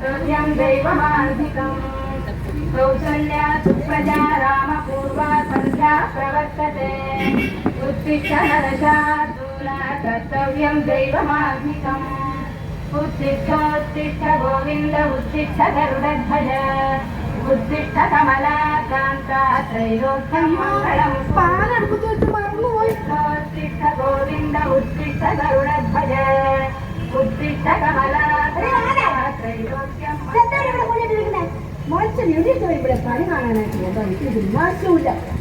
तुल्यं दैवमान्तिकम् कौसल्या सुप्रजा रामपूर्वा सन्ध्या प्रवर्तते उत्तिष्ठनरशार्दूला कर्तव्यं दैवमान्तिकम् उत्तिष्ठोत्तिष्ठ गोविन्द उत्तिष्ठ गरुडध्वज उत्तिष्ठ कमलाकान्ता त्रैलोक्यं मङ्गलं उत्तिष्ठ गोविन्द उत्तिष्ठ गरुडध्वज उत्तिष्ठ कमला ഇവിടെ കളി കാണാനായിട്ട് എനിക്ക് വിനാശമില്ല ഒത്തനെ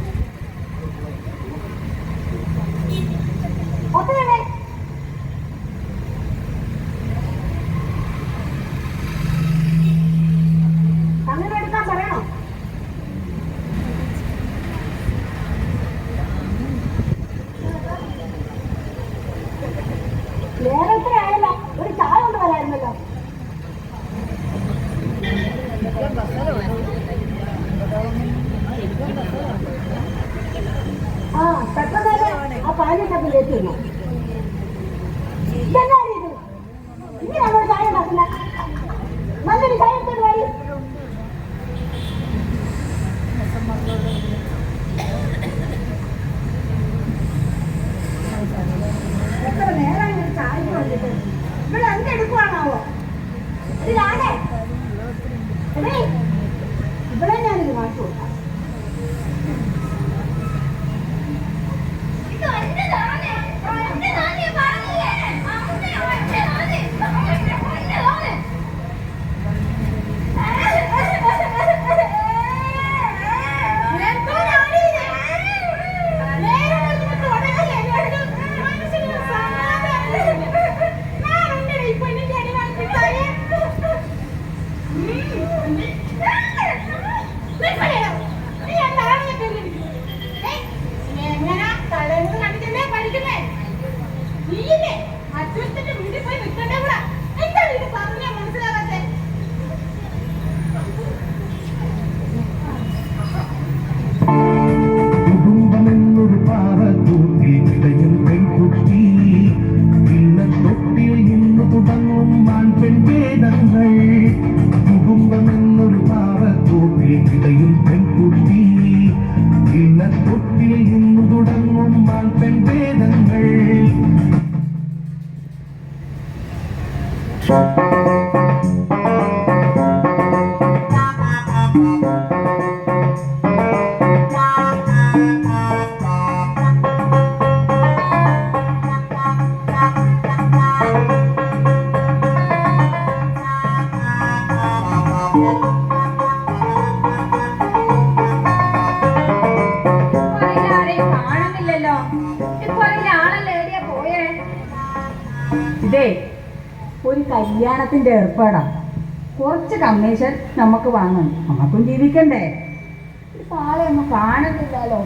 വേദങ്ങൾ കുടുംബമെന്നൊരു പാറത്തൂട്ടിൽ ഇടയും ഇതേ ഒരു കല്യാണത്തിന്റെ ഏർപ്പാടാ കുറച്ച് കമ്മീഷൻ നമുക്ക് വാങ്ങണം നമുക്കും ജീവിക്കണ്ടേ ആളെ ഒന്നും കാണുന്നില്ലല്ലോ.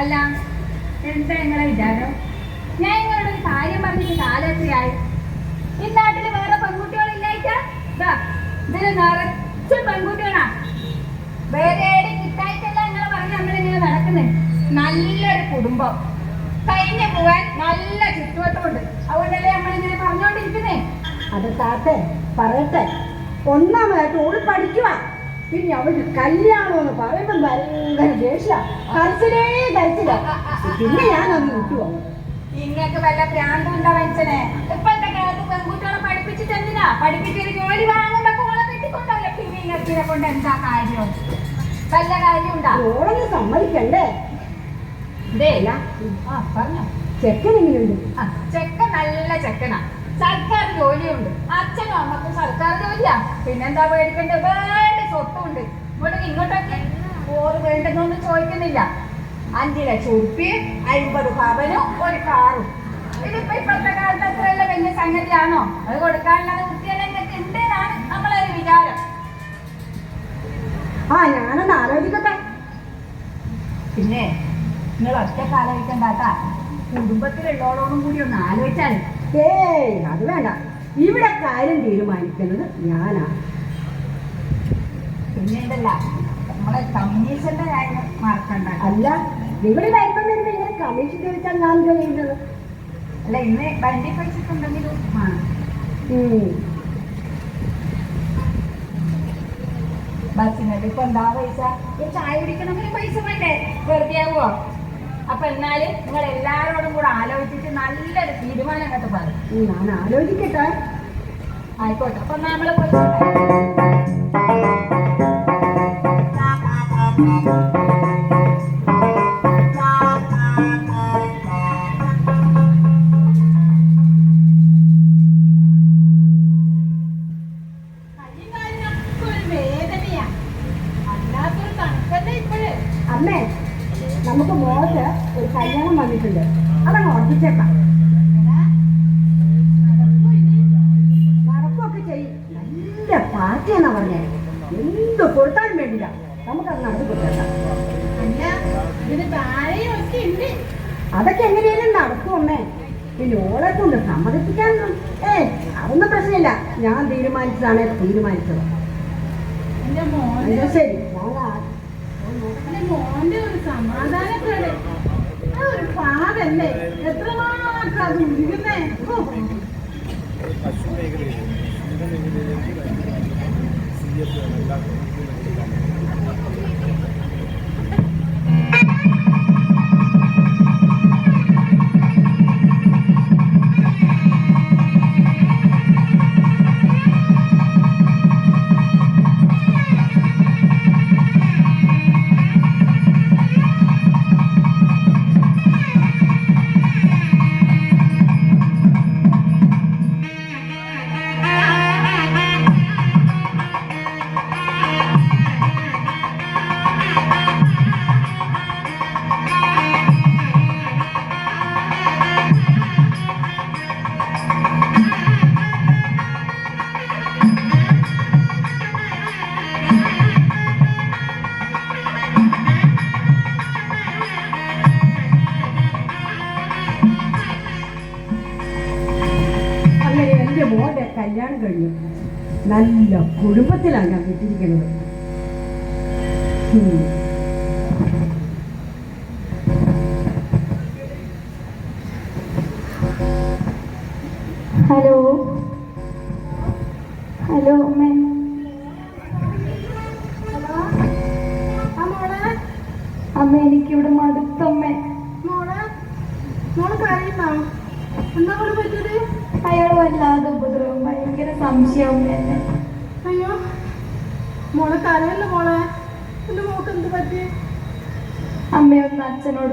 അല്ല എന്താ നിങ്ങളെ വിചാരം ഞാൻ നിങ്ങളോട് ഒരു കാര്യം പറഞ്ഞിട്ട് കാലത്രയായി. ഈ നാട്ടിൽ വേറെ പെൺകുട്ടികളില്ലായിട്ടാ? ഇതാ ഇതിൽ നിറച്ചും പെൺകുട്ടികളാ. വേറെ കിട്ടായിട്ടല്ല നിങ്ങളെ പറഞ്ഞ് നമ്മളിങ്ങനെ നടക്കുന്നത് നല്ലൊരു കുടുംബം. കഴിഞ്ഞു പോവാൻ നല്ല ചുറ്റുവട്ടമുണ്ട്. അതുകൊണ്ടല്ലേ നമ്മളിങ്ങനെ പറഞ്ഞുകൊണ്ടിരിക്കുന്നേ അത് താത്തെ പറയട്ടെ. ഒന്നാമതായിട്ട് ഓൾ പഠിക്കുക പിന്നെ അവർ കല്യാണം എന്ന് പറയുമ്പോൾ ഭയങ്കര ദേഷ്യ. കരച്ചിലേ കരച്ചില്ല പിന്നെ ഞാനൊന്ന് വിട്ടുവോ ഇങ്ങക്ക് വല്ല ഭ്രാന്തും ഉണ്ടാ മനുഷ്യനെ? ഇപ്പോഴത്തെ കാലത്ത് പെൺകുട്ടികളെ പഠിപ്പിച്ചിട്ട് എന്തിനാ? പഠിപ്പിച്ചൊരു ജോലി വാങ്ങുമ്പോ കോളെ കെട്ടിക്കൊണ്ടല്ലേ പിന്നെ ഇങ്ങനെ കൊണ്ട് എന്താ കാര്യം? വല്ല കാര്യം ഉണ്ടാ ഓളൊന്ന് സമ്മതിക്കണ്ടേ ഇതേ ആ പറഞ്ഞോ. ചെക്കനെങ്ങനെയുണ്ട് ആ, ചെക്കൻ നല്ല ചെക്കനാ. സർക്കാർ ജോലിയുണ്ട്. അച്ഛനും അമ്മക്കും സർക്കാർ ജോലിയാ. പിന്നെന്താ പേടിക്കണ്ടേ? വേണ്ട സ്വത്തുണ്ട്. ഇങ്ങോട്ട് ഇങ്ങോട്ടൊക്കെ ഓറ് വേണ്ടെന്നൊന്നും ചോദിക്കുന്നില്ല. അഞ്ചു ലക്ഷം ഉറുപ്പി പവനും ഒരു കാറും. ഇതിപ്പോ ഇപ്പോഴത്തെ കാലത്ത് അത്രയല്ല വലിയ സംഗതിയാണോ? അത് കൊടുക്കാനുള്ള വൃത്തിയെല്ലാം ഇങ്ങനത്തെ ഉണ്ട് എന്നാണ് നമ്മളൊരു വിചാരം. ആ ഞാനൊന്ന് ആലോചിക്കട്ടെ. പിന്നെ നിങ്ങൾ ഒറ്റ കാലോചിക്കണ്ടാത്ത കുടുംബത്തിലുള്ളവരോടും കൂടി ഒന്ന് ആലോചിച്ചാൽ ഏയ് അത് വേണ്ട. ഇവിടെ കാര്യം തീരുമാനിക്കുന്നത് ഞാനാ. പിന്നെ ഉണ്ടല്ല നമ്മളെ കമ്മീഷന്റെ കാര്യം മറക്കണ്ട. അല്ല നിങ്ങൾ വരുമ്പം വരുമ്പോ ഇങ്ങനെ കമ്മീഷൻ ചോദിച്ചാൽ ഞാൻ എന്താ ചെയ്യുന്നത് അല്ല ഇന്ന് വണ്ടി പഠിച്ചിട്ടുണ്ടെങ്കിലും. ബസ്സിനൊക്കെ ഇപ്പൊ എന്താ പൈസ. ചായ കുടിക്കണമെങ്കിൽ പൈസ വേണ്ടേ? വെറുതെ ആവുമോ അപ്പൊ എന്നാൽ നിങ്ങൾ എല്ലാരോടും കൂടെ ആലോചിച്ചിട്ട് നല്ലൊരു തീരുമാനം കേട്ട് പറയും ഞാൻ ആലോചിക്കട്ടെ. ആയിക്കോട്ടെ അപ്പൊ നമ്മളെ പോയി മോൾക്ക് ഒരു കല്യാണം വന്നിട്ടുണ്ട്. അതങ്ങ് ഉറപ്പിച്ചേക്കാം. നടക്കൊക്കെ ചെയ്യും. നല്ല പാർട്ടിയെന്നാ പറഞ്ഞേ. എന്ത് കൊടുത്താലും വേണ്ടില്ല. നമുക്കത് നടത്തി കൊടുത്തേക്കാം. അതൊക്കെ എങ്ങനെയാലും നടക്കും അമ്മേ. പിന്നെ ഓളെ കൊണ്ട് സമ്മതിപ്പിക്കാൻ ഏ അതൊന്നും പ്രശ്നമില്ല. ഞാൻ തീരുമാനിച്ചതാണ് തീരുമാനിച്ചത്. എന്നാ ശരി. മോന്റെ ഒരു സമാധാനക്കേട് ഒരു പാതല്ലേ എത്രമാത്രം അത് ഉരുകുന്നേ? ഓ. അങ്ങനെ എന്റെ മോന്റെ കല്യാണം കഴിഞ്ഞു നല്ല കുടുംബത്തിലാണ് ഞാൻ വിട്ടിരിക്കുന്നത്. ഉം. ഹലോ. ഹലോ മോളെ അമ്മ എനിക്കിവിടെ മടുത്തമ്മേ. മോളെ മോൾ കരയുന്നോ? എന്താ പറ്റിയത് അയാൾ വല്ലാതെ ഉപദ്രവം ഭയങ്കര സംശയവും എന്നെ. അയ്യോ മോളെ കരയല്ലോ മോളെ. എന്റെ മോക്ക് എന്ത് പറ്റി? അമ്മയൊന്ന് അച്ഛനോട്